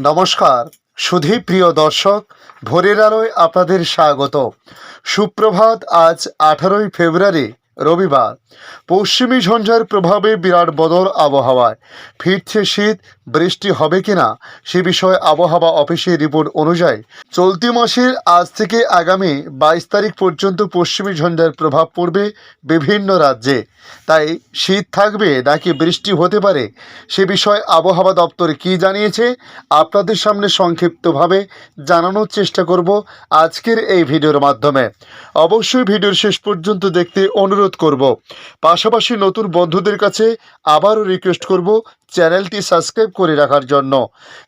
নমস্কার সুধী প্রিয় দর্শক ভোরের আলোয় আপনাদের স্বাগত। সুপ্রভাত আজ আঠারোই ফেব্রুয়ারি রবিবার। পশ্চিমী ঝঞ্ঝার প্রভাবে বিরাট বদল আবহাওয়ায়। ফিরছে শীত, বৃষ্টি হবে কিনা সে বিষয়ে আবহাওয়া অফিসের রিপোর্ট অনুযায়ী চলতি মাসের আজ থেকে আগামী বাইশ তারিখ পর্যন্ত পশ্চিমী ঝঞ্ঝার প্রভাব পড়বে বিভিন্ন রাজ্যে। তাই শীত থাকবে নাকি বৃষ্টি হতে পারে সে বিষয়ে আবহাওয়া দপ্তর কি জানিয়েছে আপনাদের সামনে সংক্ষিপ্তভাবে জানানোর চেষ্টা করব আজকের এই ভিডিওর মাধ্যমে। অবশ্যই ভিডিওর শেষ পর্যন্ত দেখতে অনুরোধ করব। পাশাপাশি নতুন বন্ধুদের কাছে আবারও রিকোয়েস্ট করব চ্যানেলটি সাবস্ক্রাইব করে রাখার জন্য।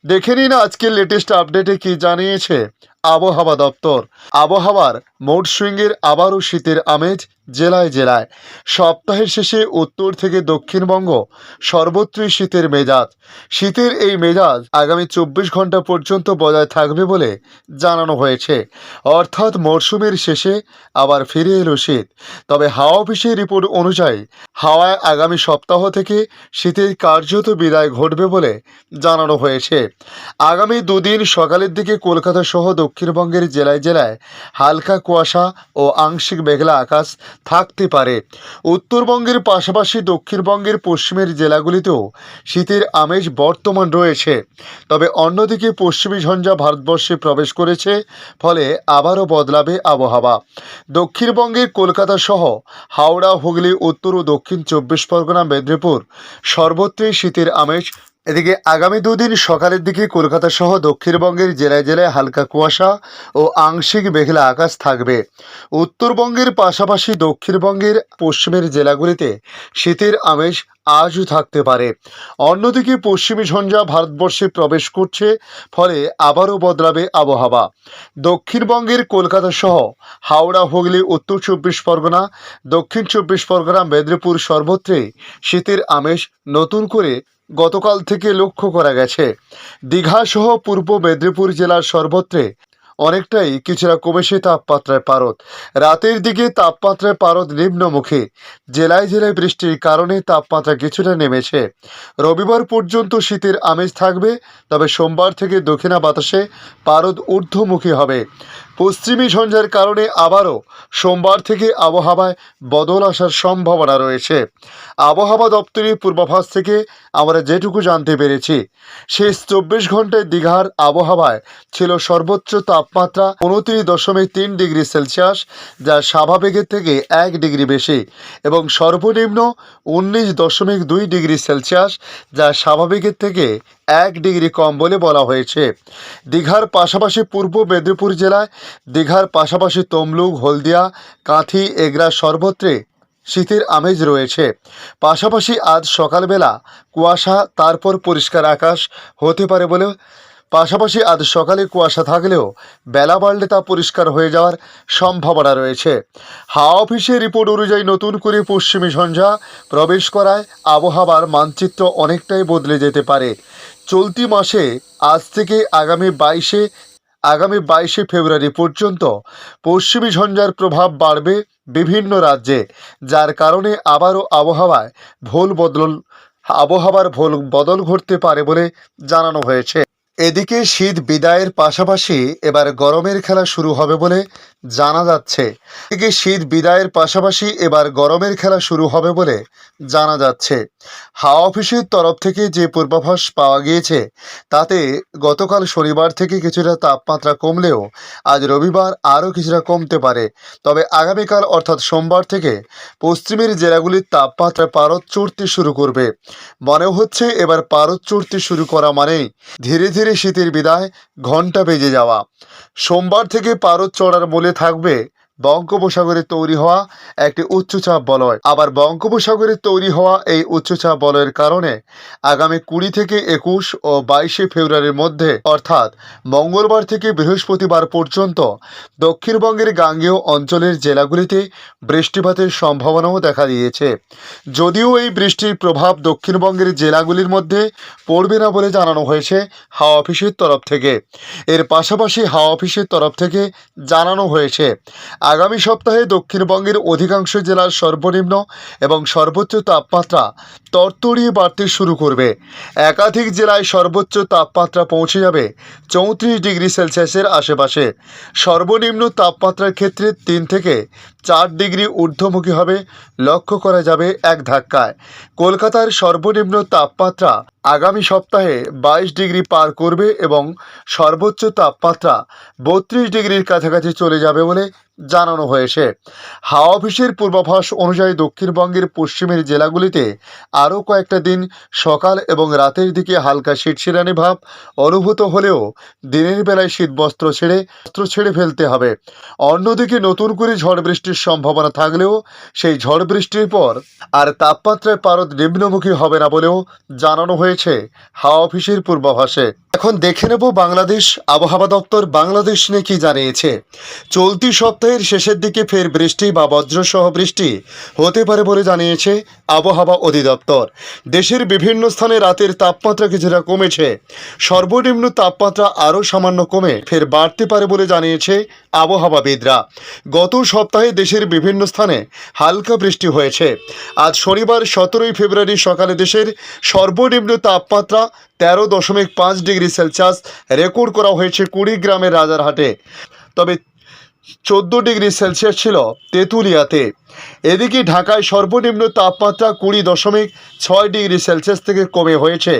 দেখে নিন আজকের লেটেস্ট আপডেটে কি জানিয়েছে আবহাওয়া দপ্তর। আবহাওয়ার মোড সুইংয়ের আবারও শীতের আমেজ জেলায় জেলায়। সপ্তাহের শেষে উত্তর থেকে দক্ষিণবঙ্গ সর্বত্রই শীতের মেজাজ। শীতের এই মেজাজ আগামী চব্বিশ ঘণ্টা পর্যন্ত বজায় থাকবে বলে জানানো হয়েছে। অর্থাৎ মরশুমের শেষে আবার ফিরে এলো শীত। তবে হাওয়া অফিসের রিপোর্ট অনুযায়ী হাওয়ায় আগামী সপ্তাহ থেকে শীতের কার্যত বিদায় ঘটবে বলে জানানো হয়েছে। আগামী দুদিন সকালের দিকে কলকাতা সহ দক্ষিণবঙ্গের জেলায় জেলায় হালকা কুয়াশা ও আংশিক মেঘলা আকাশ থাকতে পারে। উত্তরবঙ্গের পাশাপাশি দক্ষিণবঙ্গের পশ্চিমের জেলাগুলিতেও শীতের আমেজ বর্তমান রয়েছে। তবে অন্যদিকে পশ্চিমী ঝঞ্ঝা ভারতবর্ষে প্রবেশ করেছে, ফলে আবারও বদলাবে আবহাওয়া। দক্ষিণবঙ্গের কলকাতা সহ হাওড়া, হুগলি, উত্তর ও দক্ষিণ চব্বিশ পরগনা, মেদিনীপুর সর্বত্রই শীতের আমেজ এদিকে আগামী দুদিন সকালের দিকে কলকাতা সহ দক্ষিণবঙ্গের জেলায় জেলায় হালকা কুয়াশা ও আংশিক মেঘলা আকাশ থাকবে। উত্তরবঙ্গের পাশাপাশি দক্ষিণবঙ্গের পশ্চিমের জেলাগুলিতে শীতের আমেজ আজও থাকতে পারে। অন্যদিকে পশ্চিমী ঝঞ্ঝা ভারতবর্ষে প্রবেশ করছে, ফলে আবারও বদলাবে আবহাওয়া। দক্ষিণবঙ্গের কলকাতা সহ হাওড়া, হুগলি, উত্তর চব্বিশ পরগনা, দক্ষিণ চব্বিশ পরগনা, মেদিনীপুর সর্বত্রই শীতের আমেজ নতুন করে গতকাল থেকে লক্ষ্য করা গেছে দীঘা সহ পূর্ব মেদিনীপুর জেলার সর্বত্রে অনেকটাই কিছুটা কমেছে তাপমাত্রায় পারদ। রাতের দিকে তাপমাত্রায় পারদ নিম্নমুখী। জেলায় জেলায় বৃষ্টির কারণে তাপমাত্রা কিছুটা নেমেছে। রবিবার পর্যন্ত শীতের আমেজ থাকবে, তবে সোমবার থেকে দক্ষিণা বাতাসে পারদ ঊর্ধ্বমুখী হবে। পশ্চিমী ঝঞ্ঝার কারণে আবারও সোমবার থেকে আবহাওয়ায় বদল আসার সম্ভাবনা রয়েছে। আবহাওয়া দপ্তরের পূর্বাভাস থেকে আমরা যেটুকু জানতে পেরেছি, শেষ চব্বিশ ঘন্টায় দীঘার আবহাওয়ায় ছিল সর্বোচ্চ তাপমাত্রা উনত্রিশ দশমিক তিন ডিগ্রি সেলসিয়াস, যা স্বাভাবিকের থেকে এক ডিগ্রি বেশি, এবং সর্বনিম্ন উনিশ দশমিক দুই ডিগ্রি সেলসিয়াস, যা স্বাভাবিকের থেকে এক ডিগ্রি কম বলে বলা হয়েছে। দীঘার পাশাপাশি পূর্ব মেদিনীপুর জেলায় দীঘার পাশাপাশি তমলুক, হলদিয়া, কাঁথি, এগরা সর্বত্রে শীতের আমেজ রয়েছে। পাশাপাশি আজ সকালবেলা কুয়াশা, তারপর পরিষ্কার আকাশ হতে পারে বলে পাশাপাশি আজ সকালে কুয়াশা থাকলেও বেলা বাড়লে তা পরিষ্কার হয়ে যাওয়ার সম্ভাবনা রয়েছে। হাওয়া অফিসের রিপোর্ট অনুযায়ী নতুন করে পশ্চিমী ঝঞ্ঝা প্রবেশ করায় আবহাওয়ার মানচিত্র অনেকটাই বদলে যেতে পারে। চলতি মাসে আজ থেকে আগামী বাইশে আগামী বাইশে ফেব্রুয়ারি পর্যন্ত পশ্চিমী ঝঞ্ঝার প্রভাব বাড়বে বিভিন্ন রাজ্যে, যার কারণে আবারও আবহাওয়ায় ভুল বদল, আবহাওয়ার ভুল বদল ঘটতে পারে বলে জানানো হয়েছে। এদিকে শীত বিদায়ের পাশাপাশি এবার গরমের খেলা শুরু হবে বলে জানা যাচ্ছে। এদিকে শীত বিদায়ের পাশাপাশি এবার গরমের খেলা শুরু হবে বলে জানা যাচ্ছে। হাওয়া অফিসের তরফ থেকে যে পূর্বাভাস পাওয়া গিয়েছে, তাতে গতকাল শনিবার থেকে কিছুটা তাপমাত্রা কমলেও আজ রবিবার আরও কিছুটা কমতে পারে। তবে আগামীকাল অর্থাৎ সোমবার থেকে পশ্চিমের জেলাগুলির তাপমাত্রা পারদ চড়তে শুরু করবে। মনে হচ্ছে এবার পারদ চড়তে শুরু করা মানেই ধীরে ধীরে শীতের বিদায় ঘণ্টা বেজে যাওয়া। সোমবার থেকে পারদ চড়ার বলে থাকবে বঙ্গোপসাগরে তৈরি হওয়া একটি উচ্চচাপ বলয়। আবার বঙ্গোপসাগরে তৈরি হওয়া এই উচ্চচাপ বলয়ের কারণে আগামী কুড়ি থেকে একুশ ও বাইশে ফেব্রুয়ারির মধ্যে, অর্থাৎ মঙ্গলবার থেকে বৃহস্পতিবার পর্যন্ত, দক্ষিণবঙ্গের গাঙ্গেয় অঞ্চলের জেলাগুলিতে বৃষ্টিপাতের সম্ভাবনাও দেখা দিয়েছে। যদিও এই বৃষ্টির প্রভাব দক্ষিণবঙ্গের জেলাগুলির মধ্যে পড়বে না বলে জানানো হয়েছে হাওয়া অফিসের তরফ থেকে। এর পাশাপাশি হাওয়া অফিসের তরফ থেকে জানানো হয়েছে আগামী সপ্তাহে দক্ষিণবঙ্গের অধিকাংশ জেলার সর্বনিম্ন এবং সর্বোচ্চ তাপমাত্রা তরতরিয়ে বাড়তে শুরু করবে। একাধিক জেলায় সর্বোচ্চ তাপমাত্রা পৌঁছে যাবে চৌত্রিশ ডিগ্রি সেলসিয়াসের আশেপাশে। সর্বনিম্ন তাপমাত্রার ক্ষেত্রে তিন থেকে চার ডিগ্রি ঊর্ধ্বমুখী হবে, লক্ষ্য করা যাবে এক ধাক্কায়। কলকাতার সর্বনিম্ন তাপমাত্রা আগামী সপ্তাহে বাইশ ডিগ্রি পার করবে এবং সর্বোচ্চ তাপমাত্রা বত্রিশ ডিগ্রির কাছাকাছি চলে যাবে বলে জানানো হয়েছে। হাওয়া অফিসের পূর্বাভাস অনুযায়ী দক্ষিণবঙ্গের পশ্চিমের জেলাগুলিতে আরও কয়েকটা দিন সকাল এবং রাতের দিকে হালকা শীতশিরানি ভাব অনুভূত হলেও দিনের বেলায় শীতবস্ত্র ছেড়ে, বস্ত্র ছেড়ে ফেলতে হবে। অন্যদিকে নতুন করে ঝড় বৃষ্টির সম্ভাবনা থাকলেও সেই ঝড় বৃষ্টির পর আর তাপমাত্রায় পারদ নিম্নমুখী হবে না বলেও জানানো হয়েছে হাওয়া অফিসের পূর্বাভাসে। এখন দেখে নেব বাংলাদেশ আবহাওয়া দপ্তর বাংলাদেশ নিয়ে কি জানিয়েছে। চলতি সপ্তাহের শেষের দিকে ফের বৃষ্টি বা বজ্রসহ বৃষ্টি হতে পারে বলে জানিয়েছে আবহাওয়া অধিদপ্তর। দেশের বিভিন্ন স্থানে রাতের তাপমাত্রা কিছুটা কমেছে। সর্বনিম্ন তাপমাত্রা আরও সামান্য কমে ফের বাড়তে পারে বলে জানিয়েছে আবহাওয়াবিদরা। গত সপ্তাহে দেশের বিভিন্ন স্থানে হালকা বৃষ্টি হয়েছে। আজ শনিবার সতেরোই ফেব্রুয়ারি সকালে দেশের সর্বনিম্ন তাপমাত্রা তেরো দশমিক পাঁচ ডিগ্রি সেলসিয়াস রেকর্ড করা হয়েছে কুড়িগ্রামের রাজারহাটে। তবে চোদ্দ ডিগ্রি সেলসিয়াস ছিল তেঁতুলিয়াতে। এদিকে ঢাকায় সর্বনিম্ন তাপমাত্রা কুড়ি দশমিক ছয় ডিগ্রি সেলসিয়াস থেকে কমে হয়েছে,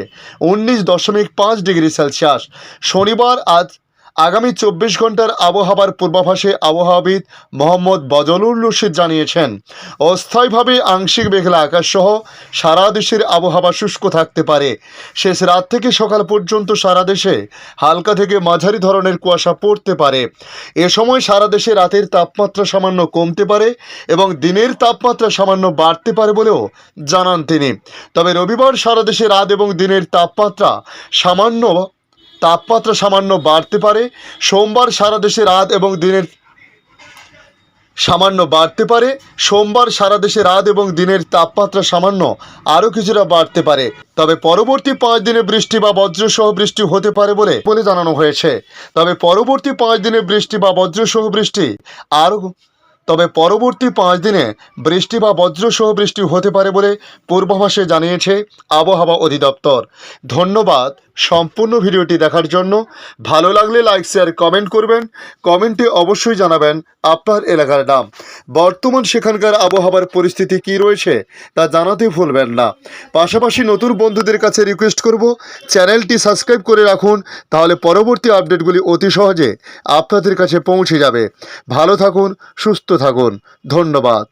উনিশ দশমিক পাঁচ ডিগ্রি সেলসিয়াস। শনিবার আজ আগামী চব্বিশ ঘণ্টার আবহাওয়ার পূর্বাভাসে আবহাওয়াবিদ মোহাম্মদ বজলুর রশিদ জানিয়েছেন, অস্থায়ীভাবে আংশিক মেঘলা আকাশ সহ সারা দেশের আবহাওয়া শুষ্ক থাকতে পারে। শেষ রাত থেকে সকাল পর্যন্ত সারা দেশে হালকা থেকে মাঝারি ধরনের কুয়াশা পড়তে পারে। এ সময় সারা দেশে রাতের তাপমাত্রা সামান্য কমতে পারে এবং দিনের তাপমাত্রা সামান্য বাড়তে পারে বলেও জানান তিনি। তবে রবিবার সারা দেশে রাত এবং দিনের তাপমাত্রা সামান্য তাপমাত্রা সামান্য বাড়তে পারে। সোমবার সারা দেশে রাত এবং দিনের সামান্য বাড়তে পারে। সোমবার সারা দেশে রাত এবং দিনের তাপমাত্রা সামান্য আরও কিছুটা বাড়তে পারে। তবে পরবর্তী পাঁচ দিনে বৃষ্টি বা বজ্রসহ বৃষ্টি হতে পারে বলে বলে জানানো হয়েছে। তবে পরবর্তী পাঁচ দিনে বৃষ্টি বা বজ্রসহ বৃষ্টি আরও তবে পরবর্তী পাঁচ দিনে বৃষ্টি বা বজ্রসহ বৃষ্টি হতে পারে বলে পূর্বাভাসে জানিয়েছে আবহাওয়া অধিদপ্তর। ধন্যবাদ সম্পূর্ণ ভিডিওটি দেখার জন্য। ভালো লাগলে লাইক, শেয়ার, কমেন্ট করবেন। কমেন্টে অবশ্যই জানাবেন আপনার এলাকার নাম। বর্তমান সেখানকার আবহাওয়ার পরিস্থিতি কী রয়েছে তা জানাতে ভুলবেন না। পাশাপাশি নতুন বন্ধুদের কাছে রিকোয়েস্ট করব, চ্যানেলটি সাবস্ক্রাইব করে রাখুন, তাহলে পরবর্তী আপডেটগুলি অতি সহজে আপনাদের কাছে পৌঁছে যাবে। ভালো থাকুন, সুস্থ থাকুন। ধন্যবাদ।